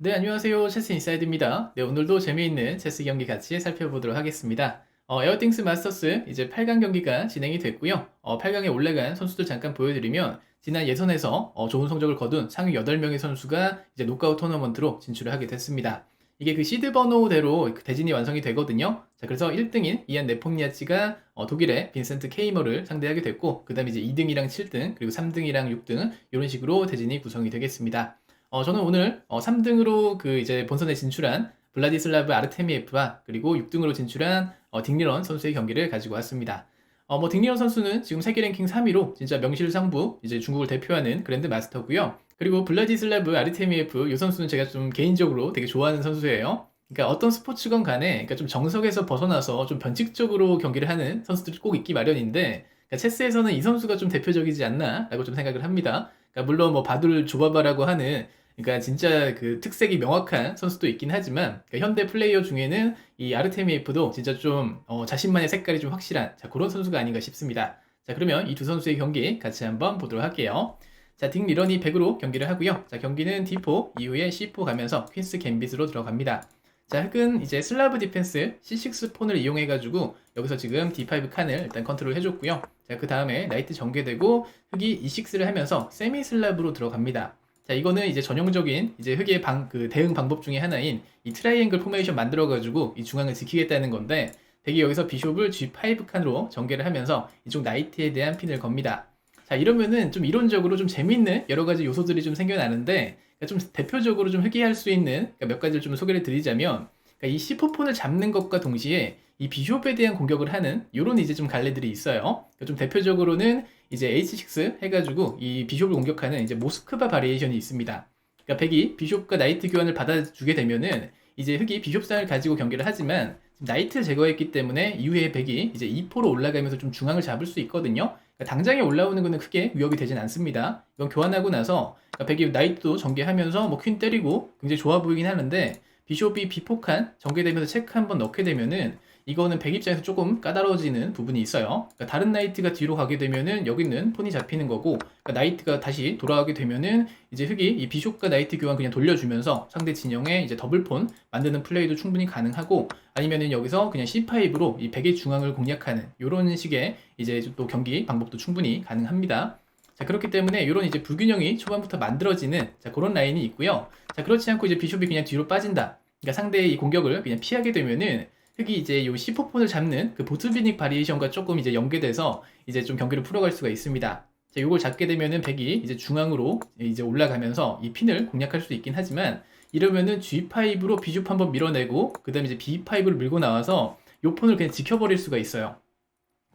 네, 안녕하세요. 체스 인사이드입니다. 네, 오늘도 재미있는 체스 경기 같이 살펴보도록 하겠습니다. 어, 에어띵스 마스터스 이제 8강 경기가 진행이 됐고요. 어, 8강에 올라간 선수들 잠깐 보여드리면 지난 예선에서 어, 좋은 성적을 거둔 상위 8명의 선수가 이제 노카웃 토너먼트로 진출을 하게 됐습니다. 이게 그 시드 번호대로 그 대진이 완성이 되거든요. 자, 그래서 1등인 이안 네폼니아치가 어, 독일의 빈센트 케이머를 상대하게 됐고, 그 다음에 이제 2등이랑 7등, 그리고 3등이랑 6등, 이런 식으로 대진이 구성이 되겠습니다. 어, 저는 오늘 어, 3등으로 그 이제 본선에 진출한 블라디슬라브 아르테미에프와 그리고 6등으로 진출한 어, 딩리런 선수의 경기를 가지고 왔습니다. 어, 뭐 딩리런 선수는 지금 세계 랭킹 3위로 진짜 명실상부 이제 중국을 대표하는 그랜드 마스터고요. 그리고 블라디슬라브 아르테미에프 이 선수는 제가 좀 개인적으로 되게 좋아하는 선수예요. 그러니까 어떤 스포츠건 간에 그러니까 좀 정석에서 벗어나서 좀 변칙적으로 경기를 하는 선수들이 꼭 있기 마련인데 그러니까 체스에서는 이 선수가 좀 대표적이지 않나라고 좀 생각을 합니다. 그러니까 물론 뭐 바둑을 조바바라고 하는 그러니까 진짜 그 특색이 명확한 선수도 있긴 하지만 그러니까 현대 플레이어 중에는 이 아르테미에프도 진짜 좀 어, 자신만의 색깔이 좀 확실한 자, 그런 선수가 아닌가 싶습니다. 자 그러면 이 두 선수의 경기 같이 한번 보도록 할게요. 자, 딩 리런이 100으로 경기를 하고요. 자, 경기는 D4 이후에 C4 가면서 퀸스 갬빗으로 들어갑니다. 자, 흑은 이제 슬라브 디펜스 C6 폰을 이용해가지고 여기서 지금 D5 칸을 일단 컨트롤 해줬고요. 자, 그 다음에 나이트 전개되고 흑이 E6를 하면서 세미 슬라브로 들어갑니다. 자, 이거는 이제 전형적인 이제 흑의 방, 그 대응 방법 중에 하나인 이 트라이앵글 포메이션 만들어가지고 이 중앙을 지키겠다는 건데 백이 여기서 비숍을 G5 칸으로 전개를 하면서 이쪽 나이트에 대한 핀을 겁니다. 자, 이러면은 좀 이론적으로 좀 재밌는 여러 가지 요소들이 좀 생겨나는데 그러니까 좀 대표적으로 좀 흑이할 수 있는 그러니까 몇 가지를 좀 소개를 드리자면 그러니까 이 C4폰을 잡는 것과 동시에 이 비숍에 대한 공격을 하는 이런 이제 좀 갈래들이 있어요. 그러니까 좀 대표적으로는 이제 H6 해가지고 이 비숍을 공격하는 이제 모스크바 바리에이션이 있습니다. 그러니까 백이 비숍과 나이트 교환을 받아주게 되면은 이제 흑이 비숍상을 가지고 경기를 하지만 나이트를 제거했기 때문에 이후에 백이 이제 2포로 올라가면서 좀 중앙을 잡을 수 있거든요. 그러니까 당장에 올라오는 것은 크게 위협이 되진 않습니다. 이건 교환하고 나서 그러니까 백이 나이트도 전개하면서 뭐 퀸 때리고 굉장히 좋아 보이긴 하는데 비숍이 비폭한 전개되면서 체크 한번 넣게 되면은 이거는 백 입장에서 조금 까다로워지는 부분이 있어요. 그러니까 다른 나이트가 뒤로 가게 되면은 여기는 폰이 잡히는 거고 그러니까 나이트가 다시 돌아가게 되면은 이제 흑이 이 비숍과 나이트 교환 그냥 돌려주면서 상대 진영에 이제 더블 폰 만드는 플레이도 충분히 가능하고 아니면은 여기서 그냥 C5로 이 백의 중앙을 공략하는 이런 식의 이제 또 경기 방법도 충분히 가능합니다. 자 그렇기 때문에 이런 이제 불균형이 초반부터 만들어지는 자 그런 라인이 있고요. 자 그렇지 않고 이제 비숍이 그냥 뒤로 빠진다. 그러니까 상대의 이 공격을 그냥 피하게 되면은 흑이 이제 요 C4폰을 잡는 그 보트비닉 바리에이션과 조금 이제 연계돼서 이제 좀 경기를 풀어갈 수가 있습니다. 자, 요걸 잡게 되면은 백이 이제 중앙으로 이제 올라가면서 이 핀을 공략할 수 있긴 하지만 이러면은 G5로 비숍 한번 밀어내고 그다음에 이제 B5를 밀고 나와서 요 폰을 그냥 지켜버릴 수가 있어요.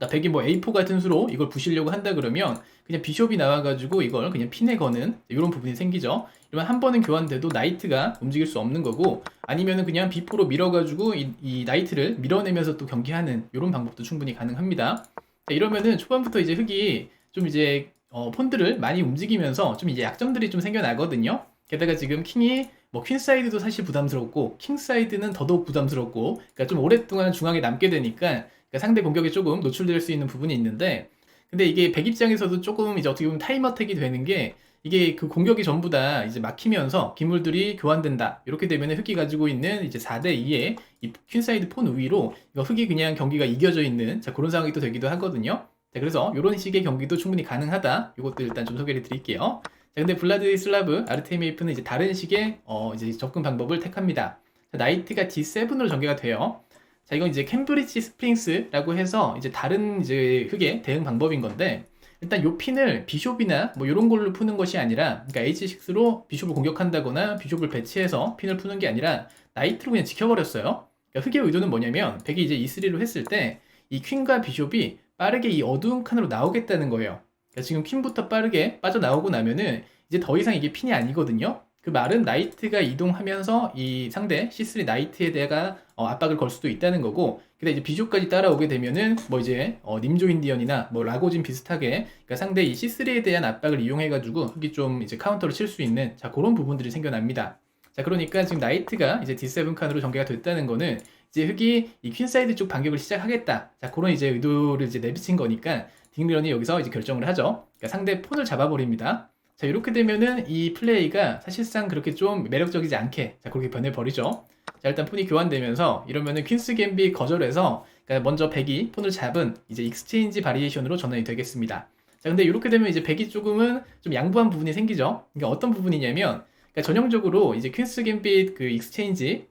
그러니까 백이 뭐 A4 같은 수로 이걸 부시려고 한다 그러면 그냥 비숍이 나와가지고 이걸 그냥 핀에 거는 이런 부분이 생기죠. 이러면 한 번은 교환돼도 나이트가 움직일 수 없는 거고 아니면은 그냥 비포로 밀어가지고 이, 이 나이트를 밀어내면서 또 경기하는 이런 방법도 충분히 가능합니다. 자, 이러면은 초반부터 이제 흑이 좀 이제 어, 폰들을 많이 움직이면서 좀 이제 약점들이 좀 생겨나거든요. 게다가 지금 킹이 뭐 퀸사이드도 사실 부담스럽고 킹사이드는 더더욱 부담스럽고 그러니까 좀 오랫동안 중앙에 남게 되니까 그러니까 상대 공격에 조금 노출될 수 있는 부분이 있는데 근데 이게 백 입장에서도 조금 이제 어떻게 보면 타임 어택이 되는 게 이게 그 공격이 전부 다 이제 막히면서 기물들이 교환된다. 이렇게 되면 흑이 가지고 있는 이제 4대 2의 이 퀸사이드 폰 우위로 이거 흑이 그냥 경기가 이겨져 있는 자 그런 상황이 또 되기도 하거든요. 자 그래서 이런 식의 경기도 충분히 가능하다. 이것도 일단 좀 소개를 드릴게요. 자 근데 블라드 슬라브 아르테미에프는 이제 다른 식의 어 이제 접근 방법을 택합니다. 자, 나이트가 D7으로 전개가 돼요. 자 이건 이제 캠브리지 스프링스라고 해서 이제 다른 이제 흑의 대응 방법인 건데 일단 요 핀을 비숍이나 뭐 이런 걸로 푸는 것이 아니라 그러니까 H6로 비숍을 공격한다거나 비숍을 배치해서 핀을 푸는 게 아니라 나이트로 그냥 지켜버렸어요. 그러니까 흑의 의도는 뭐냐면 백이 이제 E3로 했을 때 이 퀸과 비숍이 빠르게 이 어두운 칸으로 나오겠다는 거예요. 그러니까 지금 퀸부터 빠르게 빠져나오고 나면은 이제 더 이상 이게 핀이 아니거든요. 그 말은 나이트가 이동하면서 이 상대 C3 나이트에 대가 어, 압박을 걸 수도 있다는 거고 근데 이제 비조까지 따라오게 되면은 뭐 이제 어, 님조 인디언이나 뭐 라고진 비슷하게 그러니까 상대 이 C3에 대한 압박을 이용해 가지고 흑이 좀 이제 카운터를 칠 수 있는 자 그런 부분들이 생겨납니다. 자 그러니까 지금 나이트가 이제 D7 칸으로 전개가 됐다는 거는 이제 흑이 이 퀸사이드 쪽 반격을 시작하겠다. 자 그런 이제 의도를 이제 내비친 거니까 딩리런이 여기서 이제 결정을 하죠. 그러니까 상대 폰을 잡아버립니다. 자, 이렇게 되면은 이 플레이가 사실상 그렇게 좀 매력적이지 않게 자, 그렇게 변해버리죠. 자, 일단 폰이 교환되면서 이러면은 퀸스 갬빗 거절해서 그러니까 먼저 백이 폰을 잡은 이제 익스체인지 바리에이션으로 전환이 되겠습니다. 자, 근데 이렇게 되면 이제 백이 조금은 좀 양보한 부분이 생기죠. 그러니까 어떤 부분이냐면 그러니까 전형적으로 이제 퀸스 갬빗 그 익스체인지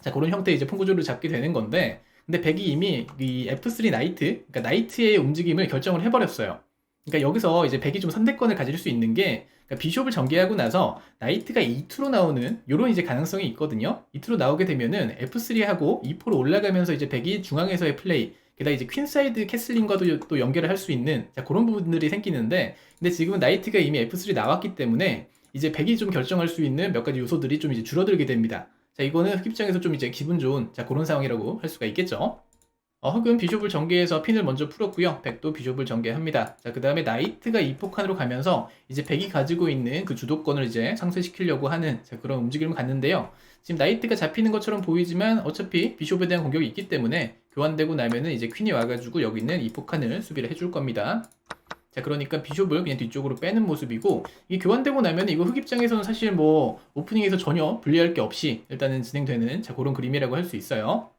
자, 그런 형태의 이제 폰 구조를 잡게 되는 건데 근데 백이 이미 이 F3 나이트, 그러니까 나이트의 움직임을 결정을 해버렸어요. 그러니까 여기서 이제 백이 좀 선택권을 가질 수 있는 게 그러니까 비숍을 전개하고 나서 나이트가 E2로 나오는 이런 이제 가능성이 있거든요. E2로 나오게 되면은 F3하고 E4로 올라가면서 이제 백이 중앙에서의 플레이, 게다가 이제 퀸사이드 캐슬링과도 또 연결을 할 수 있는 자, 그런 부분들이 생기는데 근데 지금은 나이트가 이미 F3 나왔기 때문에 이제 백이 좀 결정할 수 있는 몇 가지 요소들이 좀 이제 줄어들게 됩니다. 자, 이거는 흑입장에서 좀 이제 기분 좋은 자, 그런 상황이라고 할 수가 있겠죠. 어, 흑은 비숍을 전개해서 핀을 먼저 풀었고요. 백도 비숍을 전개합니다. 자, 그 다음에 나이트가 이폭칸으로 가면서 이제 백이 가지고 있는 그 주도권을 이제 상쇄시키려고 하는 자, 그런 움직임을 갖는데요. 지금 나이트가 잡히는 것처럼 보이지만 어차피 비숍에 대한 공격이 있기 때문에 교환되고 나면은 이제 퀸이 와가지고 여기 있는 이폭칸을 수비를 해줄 겁니다. 자, 그러니까 비숍을 그냥 뒤쪽으로 빼는 모습이고, 이게 교환되고 나면 이거 흑 입장에서는 사실 뭐 오프닝에서 전혀 불리할 게 없이 일단은 진행되는 자, 그런 그림이라고 할 수 있어요.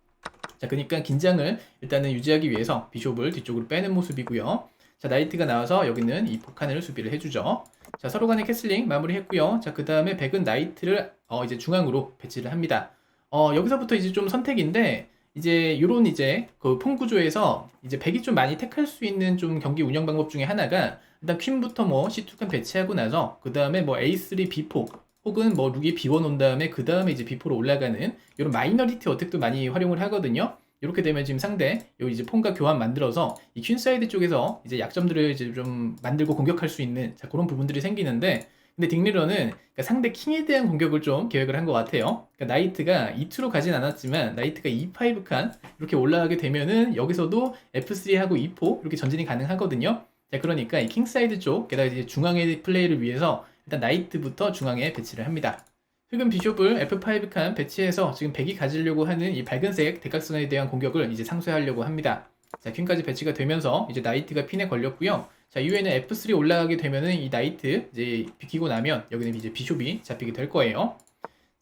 자, 그러니까 긴장을 일단은 유지하기 위해서 비숍을 뒤쪽으로 빼는 모습이고요. 자, 나이트가 나와서 여기는 이 폭탄을 수비를 해주죠. 자, 서로 간의 캐슬링 마무리했고요. 자, 그 다음에 백은 나이트를 어, 이제 중앙으로 배치를 합니다. 어, 여기서부터 이제 좀 선택인데, 이제 요런 이제 그폰 구조에서 이제 백이 좀 많이 택할 수 있는 좀 경기 운영 방법 중에 하나가 일단 퀸부터 뭐 C2칸 배치하고 나서 그 다음에 뭐 A3 B4 혹은 뭐 룩이 비워 놓은 다음에 그 다음에 이제 B4로 올라가는 이런 마이너리티 어택도 많이 활용을 하거든요. 이렇게 되면 지금 상대 요 이제 폰과 교환 만들어서 이 퀸 사이드 쪽에서 이제 약점들을 이제 좀 만들고 공격할 수 있는 자, 그런 부분들이 생기는데 근데 딩리러는 그러니까 상대 킹에 대한 공격을 좀 계획을 한 것 같아요. 그러니까 나이트가 E2로 가진 않았지만 나이트가 E5 칸 이렇게 올라가게 되면은 여기서도 F3하고 E4 이렇게 전진이 가능하거든요. 자 그러니까 이 킹 사이드 쪽 게다가 이제 중앙의 플레이를 위해서 일단 나이트부터 중앙에 배치를 합니다. 흑은 비숍을 F5 칸 배치해서 지금 백이 가지려고 하는 이 밝은색 대각선에 대한 공격을 이제 상쇄하려고 합니다. 자, 퀸까지 배치가 되면서 이제 나이트가 핀에 걸렸고요. 자, 이후에는 F3 올라가게 되면은 이 나이트 이제 비키고 나면 여기는 이제 비숍이 잡히게 될 거예요.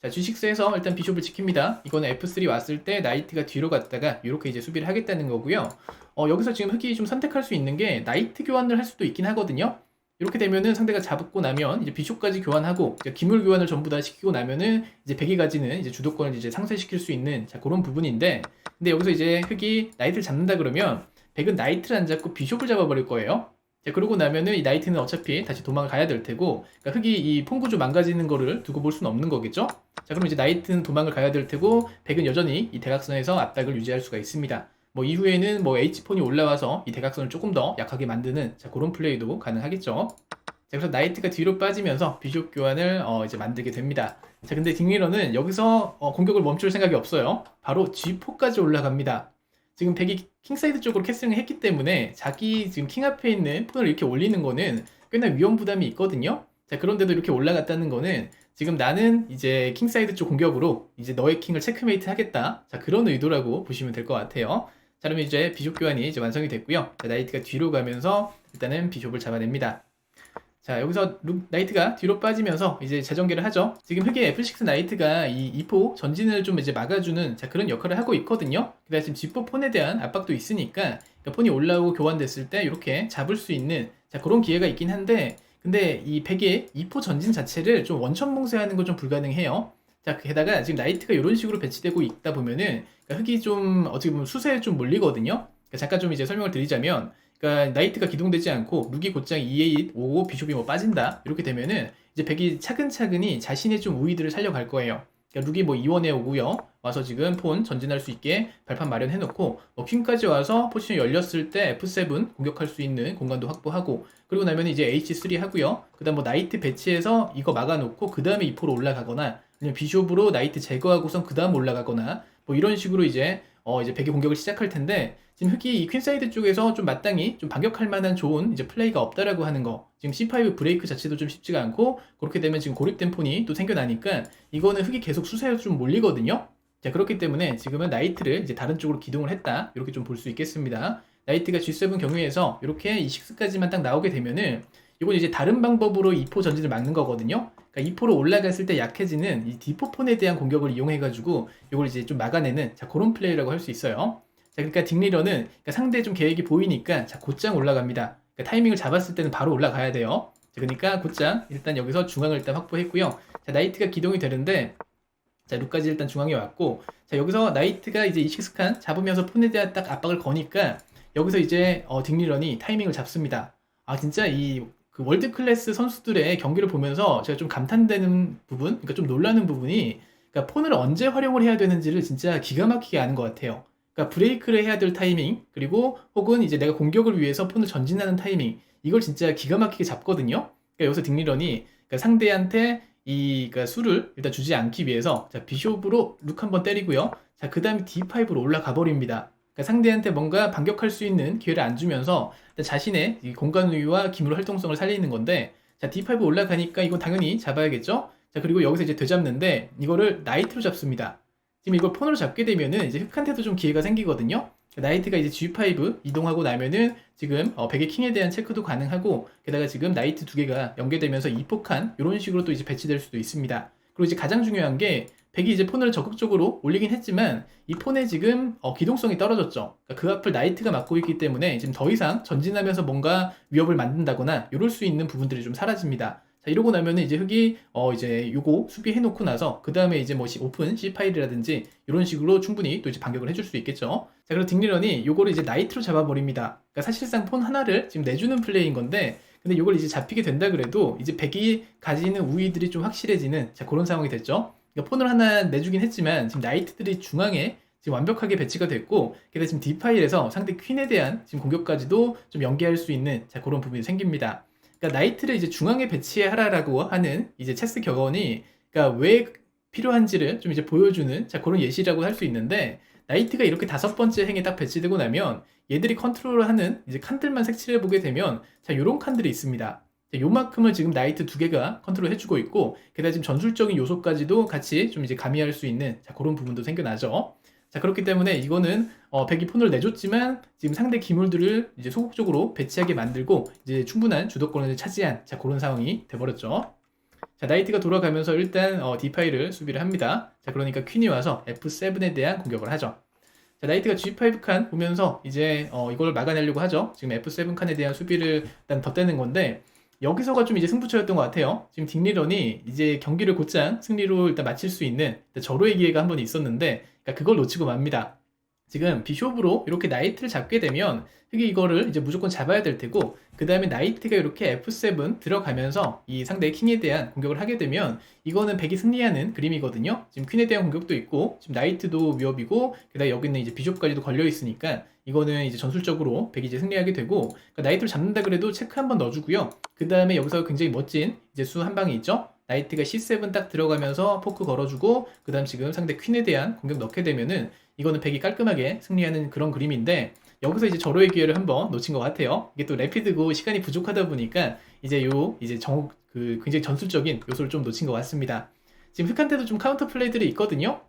자, G6에서 일단 비숍을 지킵니다. 이거는 F3 왔을 때 나이트가 뒤로 갔다가 이렇게 이제 수비를 하겠다는 거고요. 어, 여기서 지금 흑이 좀 선택할 수 있는 게 나이트 교환을 할 수도 있긴 하거든요. 이렇게 되면은 상대가 잡고 나면 이제 비숍까지 교환하고 이제 기물 교환을 전부 다 시키고 나면은 이제 백이 가지는 이제 주도권을 이제 상쇄시킬 수 있는 자 그런 부분인데 근데 여기서 이제 흑이 나이트를 잡는다 그러면 백은 나이트를 안 잡고 비숍을 잡아버릴 거예요. 자 그러고 나면은 이 나이트는 어차피 다시 도망을 가야 될 테고 그러니까 흑이 이 폰구조 망가지는 거를 두고 볼 수는 없는 거겠죠. 자 그럼 이제 나이트는 도망을 가야 될 테고 백은 여전히 이 대각선에서 압박을 유지할 수가 있습니다. 뭐 이후에는 뭐 H폰이 올라와서 이 대각선을 조금 더 약하게 만드는 자 그런 플레이도 가능하겠죠. 자 그래서 나이트가 뒤로 빠지면서 비숍 교환을 어 이제 만들게 됩니다. 자 근데 딩리러는 여기서 어 공격을 멈출 생각이 없어요. 바로 G4까지 올라갑니다. 지금 백이 킹사이드 쪽으로 캐슬링을 했기 때문에 자기 지금 킹 앞에 있는 폰을 이렇게 올리는 거는 꽤나 위험 부담이 있거든요. 자 그런데도 이렇게 올라갔다는 거는 지금 나는 이제 킹사이드 쪽 공격으로 이제 너의 킹을 체크메이트 하겠다. 자 그런 의도라고 보시면 될 것 같아요. 자, 그러면 이제 비숍 교환이 이제 완성이 됐고요. 자, 나이트가 뒤로 가면서 일단은 비숍을 잡아냅니다. 자, 여기서 룩, 나이트가 뒤로 빠지면서 이제 재전개를 하죠. 지금 흑의 F6 나이트가 이 2포 전진을 좀 이제 막아주는 자, 그런 역할을 하고 있거든요. 그다음 지금 G4 폰에 대한 압박도 있으니까 그러니까 폰이 올라오고 교환됐을 때 이렇게 잡을 수 있는 자, 그런 기회가 있긴 한데 근데 이 100의 2포 전진 자체를 좀 원천 봉쇄하는 건 좀 불가능해요. 자, 게다가 지금 나이트가 이런 식으로 배치되고 있다 보면은 그러니까 흑이 좀 어떻게 보면 수세에 좀 몰리거든요. 그러니까 잠깐 좀 이제 설명을 드리자면 그러니까 나이트가 기동되지 않고 룩이 곧장 2A 오고 비숍이 뭐 빠진다 이렇게 되면은 이제 백이 차근차근히 자신의 좀 우위들을 살려갈 거예요. 그러니까 룩이 뭐 2원에 오고요. 와서 지금 폰 전진할 수 있게 발판 마련해 놓고 뭐 퀸까지 와서 포지션이 열렸을 때 F7 공격할 수 있는 공간도 확보하고 그리고 나면 이제 H3 하고요. 그 다음 뭐 나이트 배치해서 이거 막아 놓고 그 다음에 2포로 올라가거나 아니면 비숍으로 나이트 제거하고선 그 다음 올라가거나 뭐 이런 식으로 이제 어 이제 백의 공격을 시작할 텐데 지금 흑이 이 퀸사이드 쪽에서 좀 마땅히 좀 반격할 만한 좋은 이제 플레이가 없다라고 하는 거 지금 C5 브레이크 자체도 좀 쉽지가 않고 그렇게 되면 지금 고립된 폰이 또 생겨나니까 이거는 흑이 계속 수세로 좀 몰리거든요. 자 그렇기 때문에 지금은 나이트를 이제 다른 쪽으로 기동을 했다. 이렇게 좀 볼 수 있겠습니다. 나이트가 G7 경우에서 이렇게 이 6까지만 딱 나오게 되면은 이건 이제 다른 방법으로 2포 전진을 막는 거거든요. 그러니까 2포로 올라갔을 때 약해지는 이 디포폰에 대한 공격을 이용해가지고 이걸 이제 좀 막아내는 자 그런 플레이라고 할 수 있어요. 자 그러니까 딩리러는 그러니까 상대 좀 계획이 보이니까 자 곧장 올라갑니다. 그러니까 타이밍을 잡았을 때는 바로 올라가야 돼요. 자, 그러니까 곧장 일단 여기서 중앙을 일단 확보했고요. 자 나이트가 기동이 되는데 자 룩까지 일단 중앙에 왔고 자 여기서 나이트가 이제 이식스칸 잡으면서 폰에 대한 딱 압박을 거니까 여기서 이제 어, 딩리런이 타이밍을 잡습니다. 아 진짜 이 그 월드 클래스 선수들의 경기를 보면서 제가 좀 감탄되는 부분, 그러니까 좀 놀라는 부분이 그러니까 폰을 언제 활용을 해야 되는지를 진짜 기가 막히게 아는 것 같아요. 그러니까 브레이크를 해야 될 타이밍, 그리고 혹은 이제 내가 공격을 위해서 폰을 전진하는 타이밍, 이걸 진짜 기가 막히게 잡거든요. 그러니까 여기서 딩리런이 그러니까 상대한테 이 그러니까 수를 일단 주지 않기 위해서 자 비숍으로 룩 한번 때리고요. 자 그 다음에 D5로 올라가 버립니다. 그러니까 상대한테 뭔가 반격할 수 있는 기회를 안 주면서 자신의 이 공간 우위와 기물 활동성을 살리는 건데 자 D5 올라가니까 이건 당연히 잡아야겠죠. 자 그리고 여기서 이제 되잡는데 이거를 나이트로 잡습니다. 지금 이걸 폰으로 잡게 되면은 이제 흑한테도 좀 기회가 생기거든요. 나이트가 이제 G5 이동하고 나면은 지금 어, 백의 킹에 대한 체크도 가능하고 게다가 지금 나이트 두 개가 연계되면서 이폭한 이런 식으로 또 이제 배치될 수도 있습니다. 그리고 이제 가장 중요한 게 백이 이제 폰을 적극적으로 올리긴 했지만 이 폰에 지금 어, 기동성이 떨어졌죠. 그러니까 그 앞을 나이트가 막고 있기 때문에 지금 더 이상 전진하면서 뭔가 위협을 만든다거나 이럴 수 있는 부분들이 좀 사라집니다. 자 이러고 나면은 이제 흑이 어 이제 요거 수비해 놓고 나서 그 다음에 이제 뭐 오픈 C 파일이라든지 이런 식으로 충분히 또 이제 반격을 해줄 수 있겠죠. 자 그리고 딩리런이 요거를 이제 나이트로 잡아버립니다. 그러니까 사실상 폰 하나를 지금 내주는 플레이인 건데 근데 요걸 이제 잡히게 된다 그래도 이제 백이 가지는 우위들이 좀 확실해지는 자 그런 상황이 됐죠. 그러니까 폰을 하나 내주긴 했지만 지금 나이트들이 중앙에 지금 완벽하게 배치가 됐고 게다가 지금 D 파일에서 상대 퀸에 대한 지금 공격까지도 좀 연계할 수 있는 자 그런 부분이 생깁니다. 그러니까 나이트를 이제 중앙에 배치하라라고 하는 이제 체스 격언이 그러니까 왜 필요한지를 좀 이제 보여주는 자 그런 예시라고 할 수 있는데 나이트가 이렇게 다섯 번째 행에 딱 배치되고 나면 얘들이 컨트롤을 하는 이제 칸들만 색칠해 보게 되면 자 요런 칸들이 있습니다. 자, 요만큼을 지금 나이트 두 개가 컨트롤 해주고 있고 게다가 지금 전술적인 요소까지도 같이 좀 이제 가미할 수 있는 자 그런 부분도 생겨나죠. 자 그렇기 때문에 이거는 어, 백이 폰을 내줬지만 지금 상대 기물들을 이제 소극적으로 배치하게 만들고 이제 충분한 주도권을 차지한 자 그런 상황이 돼버렸죠. 자 나이트가 돌아가면서 일단 어, D5를 수비를 합니다. 자 그러니까 퀸이 와서 F7에 대한 공격을 하죠. 자 나이트가 G5 칸 보면서 이제 어, 이걸 막아내려고 하죠. 지금 F7 칸에 대한 수비를 일단 덧대는 건데 여기서가 좀 이제 승부처였던 것 같아요. 지금 딩리런이 이제 경기를 곧장 승리로 일단 마칠 수 있는 절호의 기회가 한 번 있었는데 그러니까 그걸 놓치고 맙니다. 지금 비숍으로 이렇게 나이트를 잡게 되면 흑이 이거를 이제 무조건 잡아야 될 테고 그 다음에 나이트가 이렇게 F7 들어가면서 이 상대의 킹에 대한 공격을 하게 되면 이거는 백이 승리하는 그림이거든요. 지금 퀸에 대한 공격도 있고 지금 나이트도 위협이고 게다가 여기는 이제 비숍까지도 걸려 있으니까 이거는 이제 전술적으로 백이 이제 승리하게 되고 그러니까 나이트를 잡는다 그래도 체크 한번 넣어주고요. 그 다음에 여기서 굉장히 멋진 이제 수 한 방이 있죠. 나이트가 C7 딱 들어가면서 포크 걸어주고 그 다음 지금 상대 퀸에 대한 공격 넣게 되면은 이거는 백이 깔끔하게 승리하는 그런 그림인데 여기서 이제 절호의 기회를 한번 놓친 것 같아요. 이게 또 래피드고 시간이 부족하다 보니까 이제 요 이제 정, 그 굉장히 전술적인 요소를 좀 놓친 것 같습니다. 지금 흑한테도 좀 카운터 플레이들이 있거든요.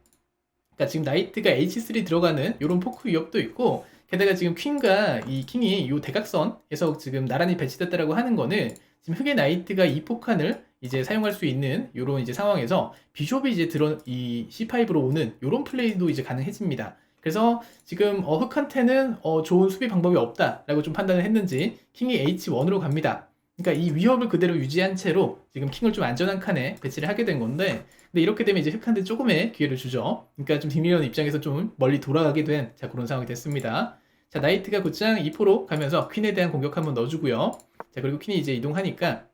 그러니까 지금 나이트가 H3 들어가는 이런 포크 위협도 있고 게다가 지금 퀸과 이 킹이 요 대각선에서 지금 나란히 배치됐다라고 하는 거는 지금 흑의 나이트가 이 포칸을 이제 사용할 수 있는 요런 이제 상황에서 비숍이 이제 들어 이 C5로 오는 요런 플레이도 이제 가능해집니다. 그래서 지금 어, 흑한테는 어, 좋은 수비 방법이 없다라고 좀 판단을 했는지 킹이 H1으로 갑니다. 그러니까 이 위협을 그대로 유지한 채로 지금 킹을 좀 안전한 칸에 배치를 하게 된 건데 근데 이렇게 되면 이제 흑한테 조금의 기회를 주죠. 그러니까 좀 딩리런 입장에서 좀 멀리 돌아가게 된 자, 그런 상황이 됐습니다. 자, 나이트가 곧장 2포로 가면서 퀸에 대한 공격 한번 넣어주고요. 자, 그리고 퀸이 이제 이동하니까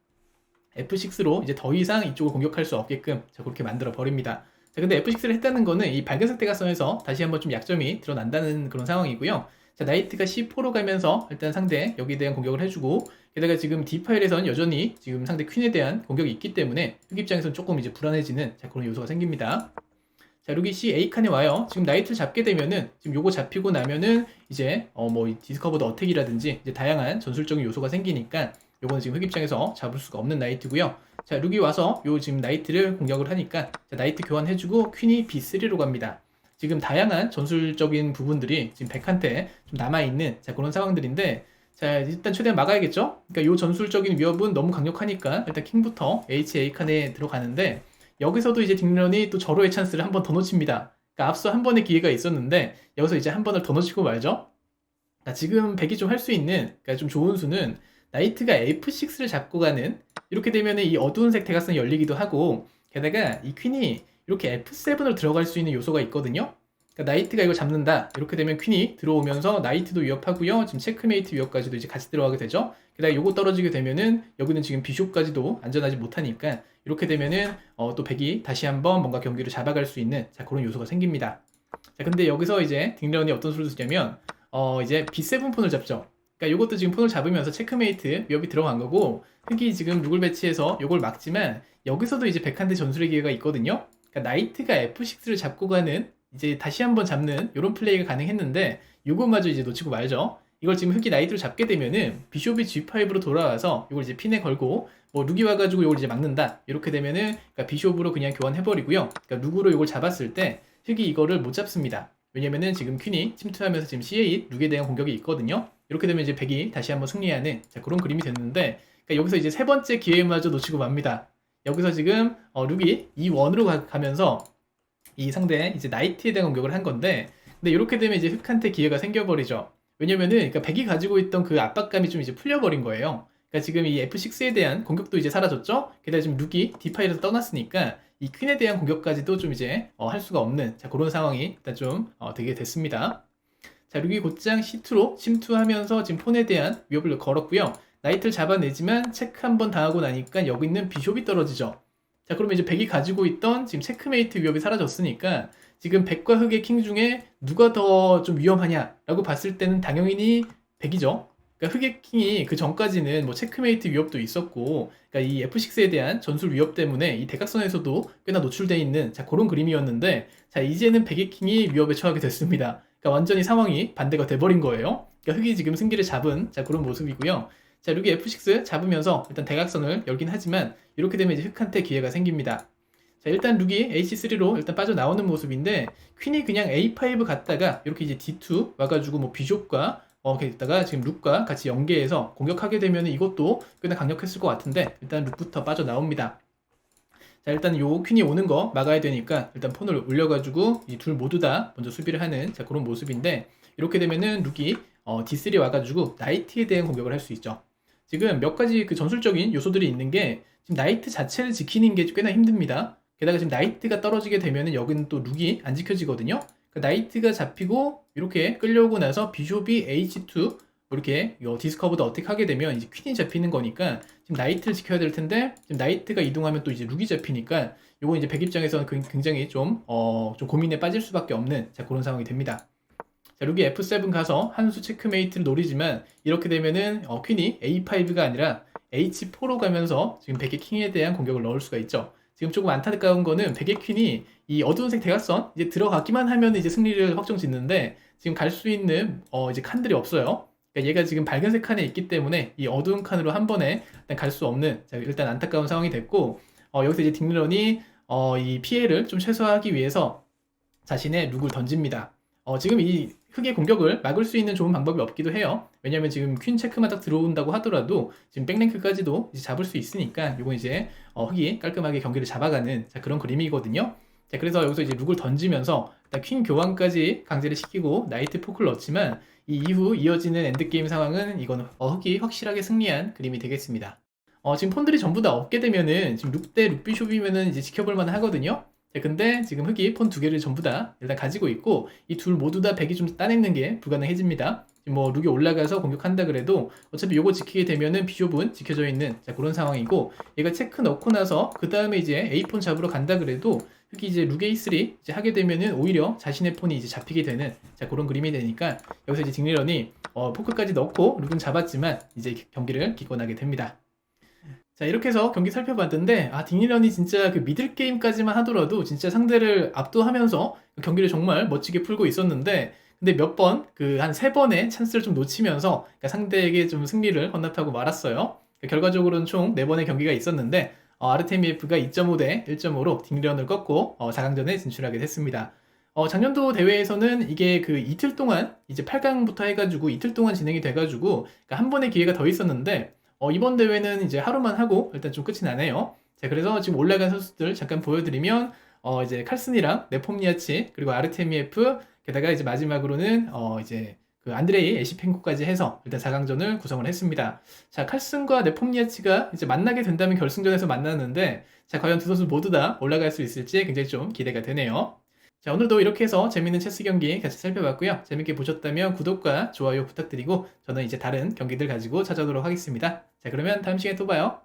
F6로 이제 더 이상 이쪽을 공격할 수 없게끔 자, 그렇게 만들어 버립니다. 자, 근데 F6를 했다는 거는 이 밝은색 대각선에서 다시 한번 좀 약점이 드러난다는 그런 상황이고요. 자, 나이트가 C4로 가면서 일단 상대 여기에 대한 공격을 해주고 게다가 지금 D 파일에선 여전히 지금 상대 퀸에 대한 공격이 있기 때문에 흑 입장에서는 조금 이제 불안해지는 자, 그런 요소가 생깁니다. 자, 루기 C A 칸에 와요. 지금 나이트를 잡게 되면은 지금 요거 잡히고 나면은 이제 어 뭐 디스커버드 어택이라든지 이제 다양한 전술적인 요소가 생기니까 요거는 지금 흑 입장에서 잡을 수가 없는 나이트고요. 자, 룩이 와서 요 지금 나이트를 공격을 하니까 자, 나이트 교환해주고 퀸이 B3로 갑니다. 지금 다양한 전술적인 부분들이 지금 백한테 좀 남아있는 자, 그런 상황들인데 자, 일단 최대한 막아야겠죠? 그러니까 요 전술적인 위협은 너무 강력하니까 일단 킹부터 HA 칸에 들어가는데 여기서도 이제 딩런이 또 절호의 찬스를 한 번 더 놓칩니다. 그러니까 앞서 한 번의 기회가 있었는데 여기서 이제 한 번을 더 놓치고 말죠. 그러니까 지금 백이 좀 할 수 있는 그러니까 좀 좋은 수는 나이트가 F6를 잡고 가는 이렇게 되면 이 어두운 색 대각선이 열리기도 하고 게다가 이 퀸이 이렇게 F7으로 들어갈 수 있는 요소가 있거든요. 그러니까 나이트가 이걸 잡는다. 이렇게 되면 퀸이 들어오면서 나이트도 위협하고요. 지금 체크메이트 위협까지도 이제 같이 들어가게 되죠. 게다가 요거 떨어지게 되면은 여기는 지금 비숍까지도 안전하지 못하니까 이렇게 되면은 어, 또 백이 다시 한번 뭔가 경기를 잡아갈 수 있는 자 그런 요소가 생깁니다. 자 근데 여기서 이제 딩런이 어떤 수를 쓰냐면 어 이제 B7 폰을 잡죠. 그러니까 요것도 지금 폰을 잡으면서 체크메이트 위협이 들어간 거고 흑이 지금 룩을 배치해서 요걸 막지만 여기서도 이제 백한대 전술의 기회가 있거든요. 그러니까 나이트가 F6를 잡고 가는 이제 다시 한번 잡는 이런 플레이가 가능했는데 요것마저 이제 놓치고 말죠. 이걸 지금 흑이 나이트로 잡게 되면은 비숍이 G5로 돌아와서 이걸 이제 핀에 걸고 뭐 룩이 와가지고 이걸 이제 막는다 이렇게 되면은 그러니까 비숍으로 그냥 교환해버리고요. 그러니까 룩으로 이걸 잡았을 때 흑이 이거를 못 잡습니다. 왜냐면은 지금 퀸이 침투하면서 지금 C8 룩에 대한 공격이 있거든요. 이렇게 되면 이제 백이 다시 한번 승리하는 자, 그런 그림이 됐는데 그러니까 여기서 이제 세 번째 기회마저 놓치고 맙니다. 여기서 지금 어, 룩이 이 원으로 가, 가면서 이 상대 이제 나이트에 대한 공격을 한 건데 근데 이렇게 되면 이제 흑한테 기회가 생겨버리죠. 왜냐면은 그러니까 백이 가지고 있던 그 압박감이 좀 이제 풀려버린 거예요. 그러니까 지금 이 F6에 대한 공격도 이제 사라졌죠. 게다가 지금 룩이 D5에서 떠났으니까 이 퀸에 대한 공격까지도 좀 이제 어, 할 수가 없는 자 그런 상황이 일단 좀 어, 되게 됐습니다. 자 룩이 곧장 C2로 침투하면서 지금 폰에 대한 위협을 걸었고요. 나이트를 잡아내지만 체크 한 번 당하고 나니까 여기 있는 비숍이 떨어지죠. 자 그러면 이제 백이 가지고 있던 지금 체크메이트 위협이 사라졌으니까 지금 백과 흑의 킹 중에 누가 더 좀 위험하냐라고 봤을 때는 당연히 백이죠. 그러니까 흑의 킹이 그 전까지는 뭐 체크메이트 위협도 있었고, 그러니까 이 F6에 대한 전술 위협 때문에 이 대각선에서도 꽤나 노출돼 있는 자 그런 그림이었는데, 자 이제는 백의 킹이 위협에 처하게 됐습니다. 그러니까 완전히 상황이 반대가 돼버린 거예요. 그러니까 흑이 지금 승기를 잡은 자 그런 모습이고요. 자 룩이 F6 잡으면서 일단 대각선을 열긴 하지만 이렇게 되면 이제 흑한테 기회가 생깁니다. 자 일단 룩이 H3로 일단 빠져나오는 모습인데 퀸이 그냥 A5 갔다가 이렇게 이제 D2 와가지고 뭐 비숍과 어, 게다가 지금 룩과 같이 연계해서 공격하게 되면 이것도 꽤나 강력했을 것 같은데 일단 룩부터 빠져나옵니다. 자 일단 요 퀸이 오는 거 막아야 되니까 일단 폰을 올려가지고 이 둘 모두 다 먼저 수비를 하는 자 그런 모습인데 이렇게 되면은 룩이 어, D3 와가지고 나이트에 대한 공격을 할 수 있죠. 지금 몇 가지 그 전술적인 요소들이 있는 게 지금 나이트 자체를 지키는 게 꽤나 힘듭니다. 게다가 지금 나이트가 떨어지게 되면은 여기는 또 룩이 안 지켜지거든요. 그 나이트가 잡히고 이렇게 끌려오고 나서 비숍이 H2 이렇게 이 디스커버드 어택 하게 되면 이제 퀸이 잡히는 거니까 지금 나이트를 지켜야 될 텐데 지금 나이트가 이동하면 또 이제 룩이 잡히니까 이거 이제 백 입장에서는 그- 굉장히 좀, 어, 좀 고민에 빠질 수밖에 없는 자, 그런 상황이 됩니다. 자, 룩이 F7 가서 한 수 체크메이트를 노리지만 이렇게 되면은 어, 퀸이 A5가 아니라 H4로 가면서 지금 백의 킹에 대한 공격을 넣을 수가 있죠. 지금 조금 안타까운 거는 백의 퀸이 이 어두운색 대각선 이제 들어가기만 하면 이제 승리를 확정 짓는데 지금 갈 수 있는 어, 이제 칸들이 없어요. 그러니까 얘가 지금 밝은색 칸에 있기 때문에 이 어두운 칸으로 한 번에 갈 수 없는 자, 일단 안타까운 상황이 됐고 어, 여기서 이제 딩런이 어, 이 피해를 좀 최소화하기 위해서 자신의 룩을 던집니다. 어, 지금 이 흑의 공격을 막을 수 있는 좋은 방법이 없기도 해요. 왜냐면 지금 퀸 체크만 딱 들어온다고 하더라도 지금 백랭크까지도 이제 잡을 수 있으니까 이건 이제 어, 흑이 깔끔하게 경기를 잡아가는 자, 그런 그림이거든요. 자, 그래서 여기서 이제 룩을 던지면서 퀸 교환까지 강제를 시키고 나이트 포크를 넣지만 이 이후 이어지는 엔드게임 상황은 이건 어, 흑이 확실하게 승리한 그림이 되겠습니다. 어, 지금 폰들이 전부 다 없게 되면은 지금 룩대 룩비숍이면은 이제 지켜볼 만 하거든요. 자, 근데 지금 흑이 폰 두 개를 전부 다 일단 가지고 있고 이 둘 모두 다 백이 좀 따내는 게 불가능해집니다. 뭐 룩이 올라가서 공격한다 그래도 어차피 요거 지키게 되면은 비숍은 지켜져 있는 자, 그런 상황이고 얘가 체크 넣고 나서 그 다음에 이제 A 폰 잡으러 간다 그래도 흑이 이제 룩 A3 이제 하게 되면은 오히려 자신의 폰이 이제 잡히게 되는 자 그런 그림이 되니까 여기서 이제 딩리런이 어, 포크까지 넣고 룩은 잡았지만 이제 경기를 기권하게 됩니다. 자 이렇게 해서 경기 살펴봤는데 아 딩리런이 진짜 그 미들 게임까지만 하더라도 진짜 상대를 압도하면서 경기를 정말 멋지게 풀고 있었는데 근데 몇 번 그 한 세 번의 찬스를 좀 놓치면서 그러니까 상대에게 좀 승리를 헌납하고 말았어요. 그러니까 결과적으로는 총네 번의 경기가 있었는데 어, 아르테미에프가 2.5대 1.5로 딩리런을 꺾고 어, 4강전에 진출하게 됐습니다. 어, 작년도 대회에서는 이게 그 이틀 동안 이제 8강부터 해가지고 이틀 동안 진행이 돼가지고 그러니까 한 번의 기회가 더 있었는데 어, 이번 대회는 이제 하루만 하고 일단 좀 끝이 나네요. 자, 그래서 지금 올라간 선수들 잠깐 보여드리면 어, 이제 칼슨이랑 네폼니아치 그리고 아르테미에프 게다가 이제 마지막으로는 어, 이제 그 안드레이 에시펜코까지 해서 일단 4강전을 구성을 했습니다. 자, 칼슨과 네폼니아치가 이제 만나게 된다면 결승전에서 만나는데 자, 과연 두 선수 모두 다 올라갈 수 있을지 굉장히 좀 기대가 되네요. 자, 오늘도 이렇게 해서 재밌는 체스 경기 같이 살펴봤고요. 재밌게 보셨다면 구독과 좋아요 부탁드리고 저는 이제 다른 경기들 가지고 찾아오도록 하겠습니다. 자, 그러면 다음 시간에 또 봐요.